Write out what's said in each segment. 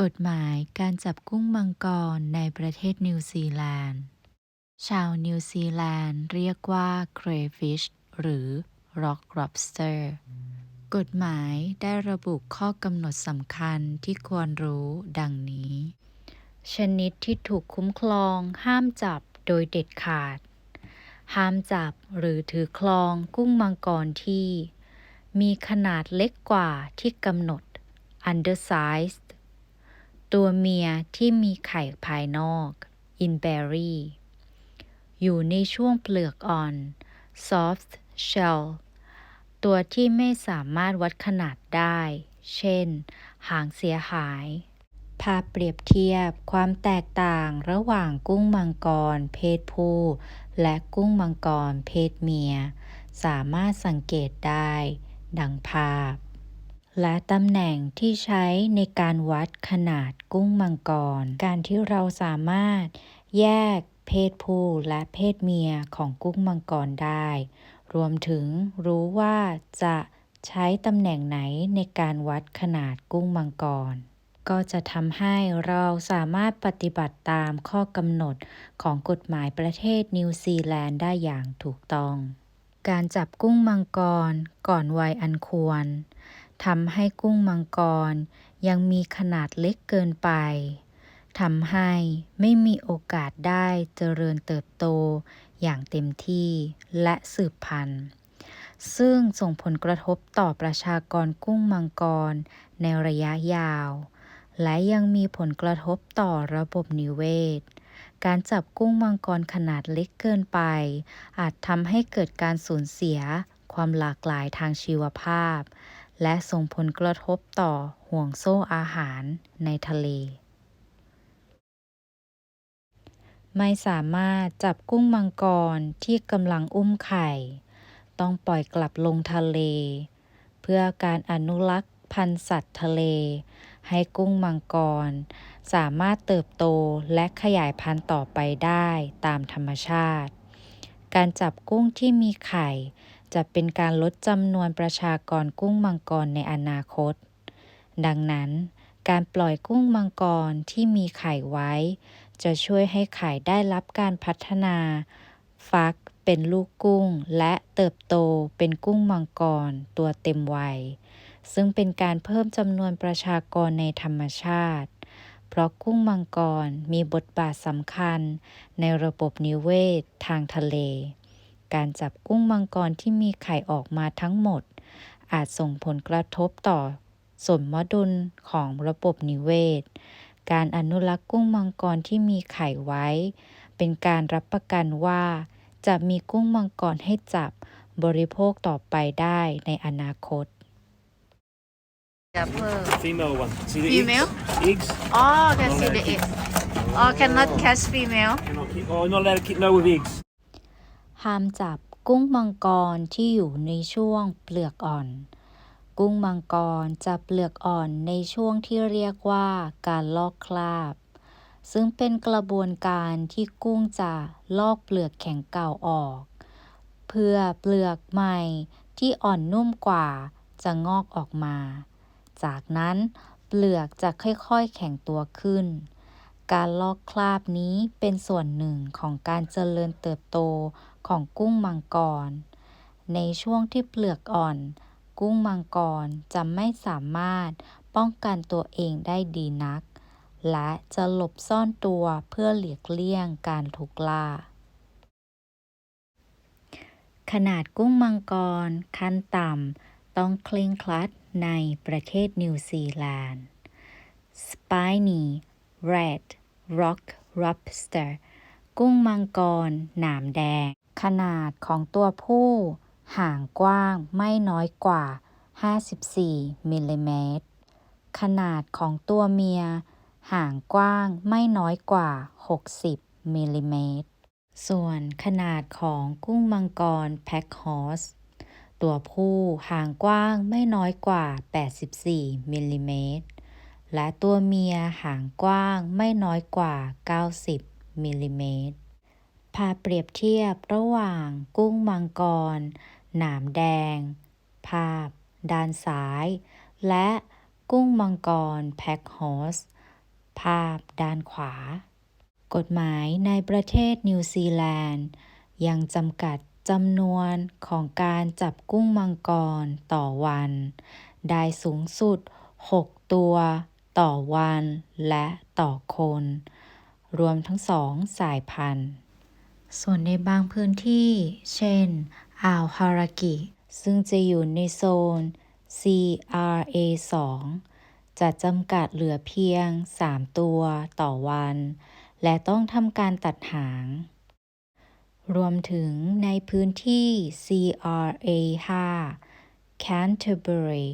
กฎหมายการจับกุ้งมังกรในประเทศนิวซีแลนด์ ชาวนิวซีแลนด์เรียกว่า crayfish หรือ rock lobster กฎหมายได้ระบุข้อกำหนดสำคัญที่ควรรู้ดังนี้ ชนิดที่ถูกคุ้มครองห้ามจับโดยเด็ดขาด ห้ามจับหรือถือครองกุ้งมังกรที่ มีขนาดเล็กกว่าที่กำหนด undersized ตัวเมียที่มีไข่ภายนอก inberry อยู่ในช่วงเปลือกอ่อน soft shell ตัวที่ไม่สามารถวัดขนาดได้ เช่น หางเสียหาย ภาพเปรียบเทียบความแตกต่างระหว่างกุ้งมังกร เพศผู้และกุ้งมังกร เพศเมีย สามารถสังเกตได้ ดังภาพ และตำแหน่งที่ใช้ในการวัดขนาดกุ้งมังกร การที่เราสามารถแยกเพศผู้และเพศเมียของกุ้งมังกรได้ รวมถึงรู้ว่าจะใช้ตำแหน่งไหนในการวัดขนาดกุ้งมังกร ก็จะทำให้เราสามารถปฏิบัติตามข้อกำหนดของกฎหมายประเทศนิวซีแลนด์ได้อย่างถูกต้อง การจับกุ้งมังกรก่อนวัยอันควร ทำให้กุ้งมังกรยังมีขนาดเล็กเกินไปทำให้ไม่มีโอกาสได้เจริญเติบโตอย่างเต็มที่และสืบพันธุ์ ซึ่งส่งผลกระทบต่อประชากรกุ้งมังกรในระยะยาว และยังมีผลกระทบต่อระบบนิเวศ การจับกุ้งมังกรขนาดเล็กเกินไป อาจทำให้เกิดการสูญเสียความหลากหลายทางชีวภาพ และส่งผลกระทบต่อห่วงโซ่อาหารในทะเล ไม่สามารถจับกุ้งมังกรที่กำลังอุ้มไข่ ต้องปล่อยกลับลงทะเล เพื่อการอนุรักษ์พันธุ์สัตว์ทะเล ให้กุ้งมังกร สามารถเติบโตและขยายพันธุ์ต่อไปได้ตามธรรมชาติ การจับกุ้งที่มีไข่ จะเป็นการลดจำนวนประชากรกุ้งมังกรในอนาคต ดังนั้น การปล่อยกุ้งมังกรที่มีไข่ไว้ จะช่วยให้ไข่ได้รับการพัฒนา ฟักเป็นลูกกุ้งและเติบโตเป็นกุ้งมังกรตัวเต็มวัย ซึ่งเป็นการเพิ่มจำนวนประชากรในธรรมชาติ เพราะกุ้งมังกรมีบทบาทสำคัญในระบบนิเวศทางทะเล การจับกุ้งมังกรที่มีไข่ออกมาทั้งหมด อาจส่งผลกระทบต่อสมดุลของระบบนิเวศ การอนุรักษ์กุ้งมังกรที่มีไข่ไว้ เป็นการรับประกันว่า จะมีกุ้งมังกรให้จับบริโภคต่อไปได้ในอนาคต Yeah, pearl. Female one. See the Female? eggs? eggs? Oh, can see Not the allowed to egg. keep- Oh, cannot catch female. Cannot keep, oh, not allowed to keep no with eggs. ห้ามจับกุ้งมังกรที่อยู่ในช่วงเปลือกอ่อน กุ้งมังกรจะเปลือกอ่อนในช่วงที่เรียกว่าการลอกคราบ ซึ่งเป็นกระบวนการที่กุ้งจะลอกเปลือกแข็งเก่าออก เพื่อเปลือกใหม่ที่อ่อนนุ่มกว่าจะงอกออกมา จากนั้นเปลือกจะค่อยๆแข็งตัวขึ้น การลอกคราบนี้เป็นส่วนหนึ่งของการเจริญเติบโต ของกุ้งมังกร ในช่วงที่เปลือกอ่อน กุ้งมังกรจะไม่สามารถป้องกันตัวเองได้ดีนัก และจะหลบซ่อนตัวเพื่อหลีกเลี่ยงการถูกล่า ขนาดกุ้งมังกรขั้นต่ำต้องเคร่งครัดในประเทศนิวซีแลนด์ Spiny Red Rock Lobster กุ้งมังกร หนามแดง ขนาดของตัวผู้ห่างกว้างไม่น้อยกว่า 54มิลลิเมตร ขนาดของตัวเมีย ห่างกว้างไม่น้อยกว่า 60มิลลิเมตร ส่วนขนาดของกุ้งมังกรแพ็คฮอสตัวผู้ห่างกว้างไม่น้อยกว่า 84มิลลิเมตร และตัวเมียห่างกว้างไม่น้อยกว่า 90มิลลิเมตร ภาเปรียบเทียบระหว่างกุ้งมังกร หนามแดง ภาพ ด้านซ้าย และกุ้งมังกรแพ็คฮอส ภาพ ด้านขวา กฎหมายในประเทศนิวซีแลนด์ ยังจำกัดจำนวนของการจับกุ้งมังกรต่อวัน ได้สูงสุด 6 ตัว ต่อวันและต่อคน รวมทั้งสองสายพันธุ์ ส่วนในบางพื้นที่ เช่น อ่าวฮารากิ ซึ่งจะอยู่ในโซน CRA 2จะจำกัดเหลือเพียง 3 ตัวต่อวัน และต้องทำการตัดหาง รวมถึงในพื้นที่ CRA 5 Canterbury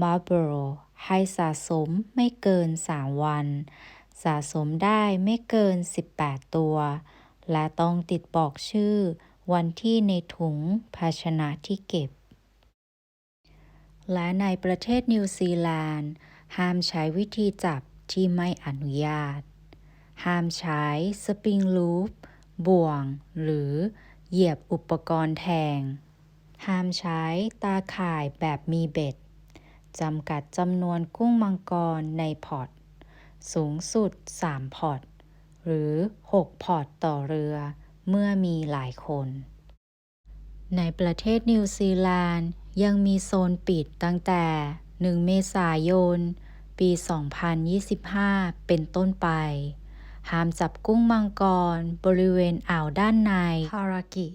Marlborough ให้สะสมไม่เกิน 3 วัน สะสมได้ไม่เกิน 18 ตัว และต้องติดบอกชื่อ วันที่ในถุงภาชนะที่เก็บ และในประเทศนิวซีแลนด์ ห้ามใช้วิธีจับที่ไม่อนุญาต ห้ามใช้สปริงลูป บ่วง หรือเหยียบอุปกรณ์แทง ห้ามใช้ตาข่ายแบบมีเบ็ด จำกัดจำนวนกุ้งมังกรในพอร์ต สูงสุด 3 พอร์ต หรือ 6 พอร์ตต่อเรือ เมื่อมีหลายคน ในประเทศนิวซีแลนด์ยังมีโซนปิดตั้งแต่ 1 เมษายน ปี 2025 เป็นต้นไป ห้ามจับกุ้งมังกร บริเวณอ่าวด้านในฮารากิ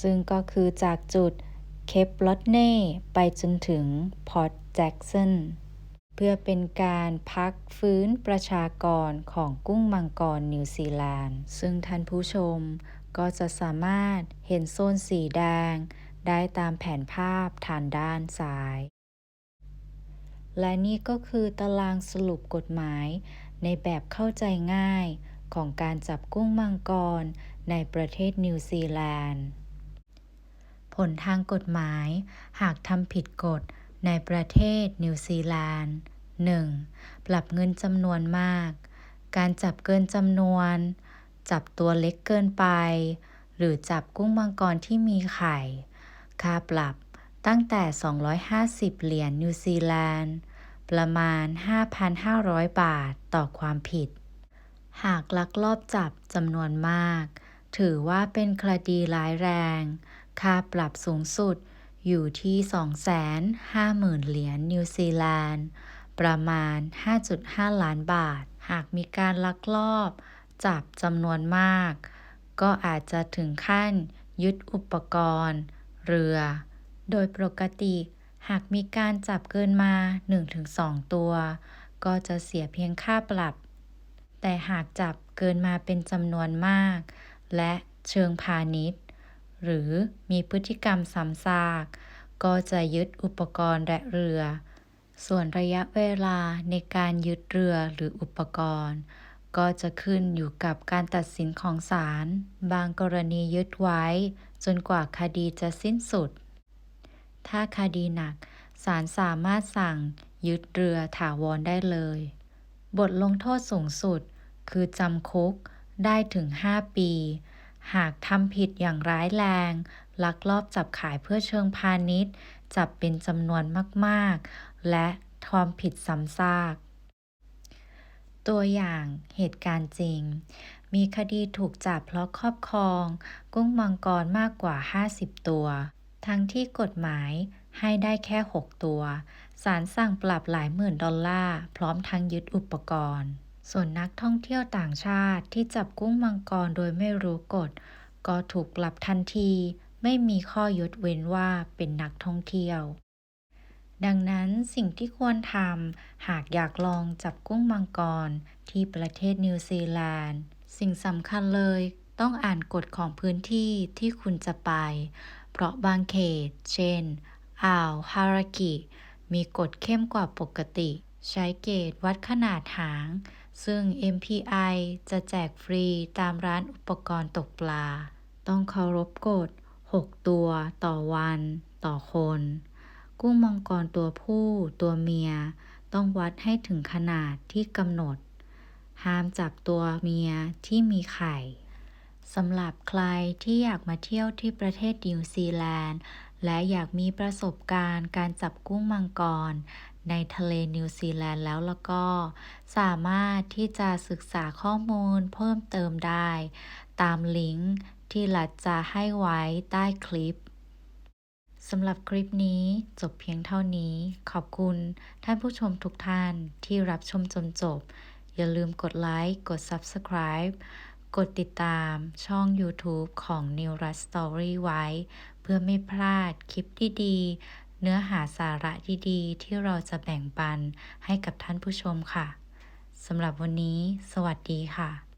ซึ่งก็คือจากจุดเคปลอตเน่ ไปจนถึงพอร์ตแจ็กสัน เพื่อเป็นการพักฟื้นประชากรของกุ้งมังกรนิวซีแลนด์ ซึ่งท่านผู้ชมก็จะสามารถเห็นโซนสีแดง ได้ตามแผนภาพทางด้านซ้าย และนี่ก็คือตารางสรุปกฎหมายในแบบเข้าใจง่ายของการจับกุ้งมังกรในประเทศนิวซีแลนด์ ผลทางกฎหมายหากทำผิดกฎ ในประเทศนิวซีแลนด์ 1. ปรับเงินจำนวนมาก การจับเกินจำนวน จับตัวเล็กเกินไป หรือจับกุ้งมังกรที่มีไข่ ค่าปรับตั้งแต่ 250 เหรียญนิวซีแลนด์ ประมาณ 5,500 บาทต่อความผิด หากลักลอบจับจำนวนมาก ถือว่าเป็นคดีร้ายแรง ค่าปรับสูงสุด อยู่ที่ 250,000 เหรียญนิวซีแลนด์ ประมาณ 5.5 ล้านบาท หากมีการลักลอบจับจำนวนมาก ก็อาจจะถึงขั้นยึดอุปกรณ์ เรือ โดยปกติหากมีการจับเกินมา 1-2 ตัว ก็จะเสียเพียงค่าปรับ แต่หากจับเกินมาเป็นจำนวนมาก และเชิงพาณิชย์ หรือมีพฤติกรรมซ้ำซาก ก็จะยึดอุปกรณ์และเรือ ส่วนระยะเวลาในการยึดเรือหรืออุปกรณ์ ก็จะขึ้นอยู่กับการตัดสินของศาล บางกรณียึดไว้ จนกว่าคดีจะสิ้นสุด ถ้าคดีหนักศาลสามารถสั่งยึดเรือถาวรได้เลย บทลงโทษสูงสุดคือจำคุกได้ถึง 5 ปี หากทำผิดอย่างร้ายแรง ลักลอบจับขายเพื่อเชิงพาณิชย์ จับเป็นจำนวนมาก ๆ และความผิดซ้ำซาก ตัวอย่างเหตุการณ์จริง มีคดีถูกจับเพราะครอบครอง กุ้งมังกรมากกว่า 50 ตัว ทั้งที่กฎหมายให้ได้แค่ 6 ตัว ศาลสั่งปรับหลายหมื่นดอลลาร์ พร้อมทั้งยึดอุปกรณ์ ส่วนนักท่องเที่ยวต่างชาติที่จับกุ้งมังกรโดยไม่รู้กฎ ก็ถูกปรับทันที ไม่มีข้อยกเว้นว่าเป็นนักท่องเที่ยว ดังนั้นสิ่งที่ควรทำหากอยากลองจับกุ้งมังกรที่ประเทศนิวซีแลนด์ สิ่งสำคัญเลยต้องอ่านกฎของพื้นที่ที่คุณจะไป เพราะบางเขต เช่น อ่าวฮารากิ มีกฎเข้มกว่าปกติ ใช้เกจวัดขนาดหาง ซึ่ง MPI จะแจกฟรีตามร้านอุปกรณ์ตกปลา ต้องเคารพกฎ 6 ตัวต่อวัน ต่อคน กุ้งมังกรตัวผู้ตัวเมีย ต้องวัดให้ถึงขนาดที่กำหนด ห้ามจับตัวเมียที่มีไข่สำหรับใครที่อยากมาเที่ยวที่ประเทศนิวซีแลนด์ และอยากมีประสบการณ์การจับกุ้งมังกร ในทะเลนิวซีแลนด์แล้วแล้วก็ สามารถที่จะศึกษาข้อมูลเพิ่มเติมได้ ตามลิงก์ที่รัฐจะให้ไว้ใต้คลิปสำหรับคลิปนี้จบเพียงเท่านี้ ขอบคุณท่านผู้ชมทุกท่านที่รับชมจนจบ อย่าลืมกดไลค์ กด Subscribe กดติดตามช่อง YouTube ของ New r u s Story ไว้ เพื่อไม่พลาดคลิปดีๆ เนื้อหาสาระดีๆ ที่เราจะแบ่งปันให้กับท่านผู้ชมค่ะสำหรับวันนี้ สวัสดีค่ะ